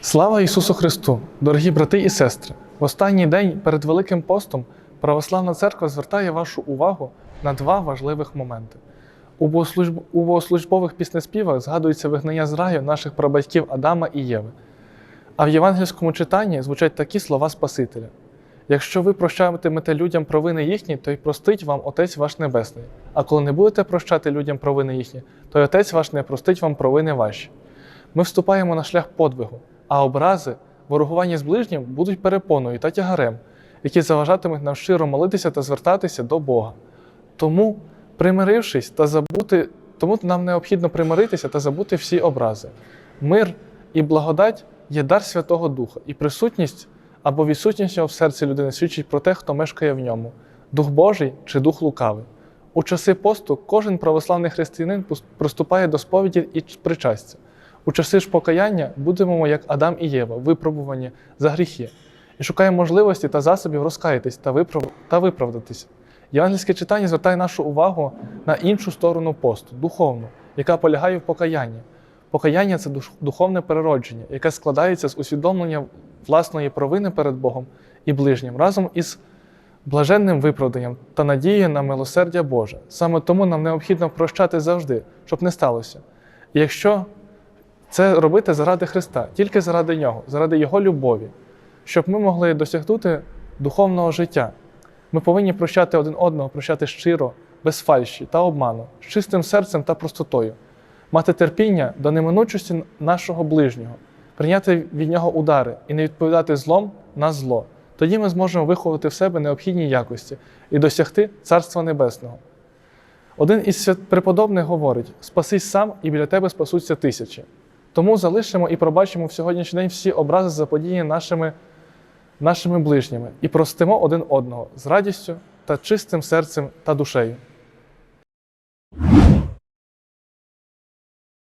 Слава Ісусу Христу! Дорогі брати і сестри! В останній день перед Великим постом Православна Церква звертає вашу увагу на два важливих моменти. У богослужбових піснеспівах згадується вигнання з раю наших прабатьків Адама і Єви. А в євангельському читанні звучать такі слова Спасителя: Якщо ви прощатимете людям провини їхні, то й простить вам Отець ваш Небесний. А коли не будете прощати людям провини їхні, то й Отець ваш не простить вам провини ваші. Ми вступаємо на шлях подвигу, а образи, ворогування з ближнім будуть перепоною та тягарем, які заважатимуть нам щиро молитися та звертатися до Бога. Тому, примирившись та забути, тому нам необхідно примиритися та забути всі образи. Мир і благодать є дар Святого Духа, і присутність або відсутність його в серці людини свідчить про те, хто мешкає в ньому дух Божий чи дух лукавий. У часи посту кожен православний християнин приступає до сповіді і причастя. У часи ж покаяння будемо, як Адам і Єва, випробувані за гріхи, і шукаємо можливості та засобів розкаятись та, виправ... та виправдатися. Євангельське читання звертає нашу увагу на іншу сторону посту, духовну, яка полягає в покаянні. Покаяння це духовне переродження, яке складається з усвідомлення власної провини перед Богом і ближнім разом із блаженним виправданням та надією на милосердя Боже. Саме тому нам необхідно прощати завжди, щоб не сталося. І якщо це робити заради Христа, тільки заради Нього, заради Його любові, щоб ми могли досягнути духовного життя. Ми повинні прощати один одного, прощати щиро, без фальші та обману, з чистим серцем та простотою, мати терпіння до неминучості нашого ближнього, прийняти від нього удари і не відповідати злом на зло. Тоді ми зможемо виховати в себе необхідні якості і досягти Царства Небесного. Один із преподобних говорить: спасись сам, і біля тебе спасуться тисячі. Тому залишимо і пробачимо в сьогоднішній день всі образи заподіяні нашими, нашими ближніми і простимо один одного з радістю та чистим серцем та душею.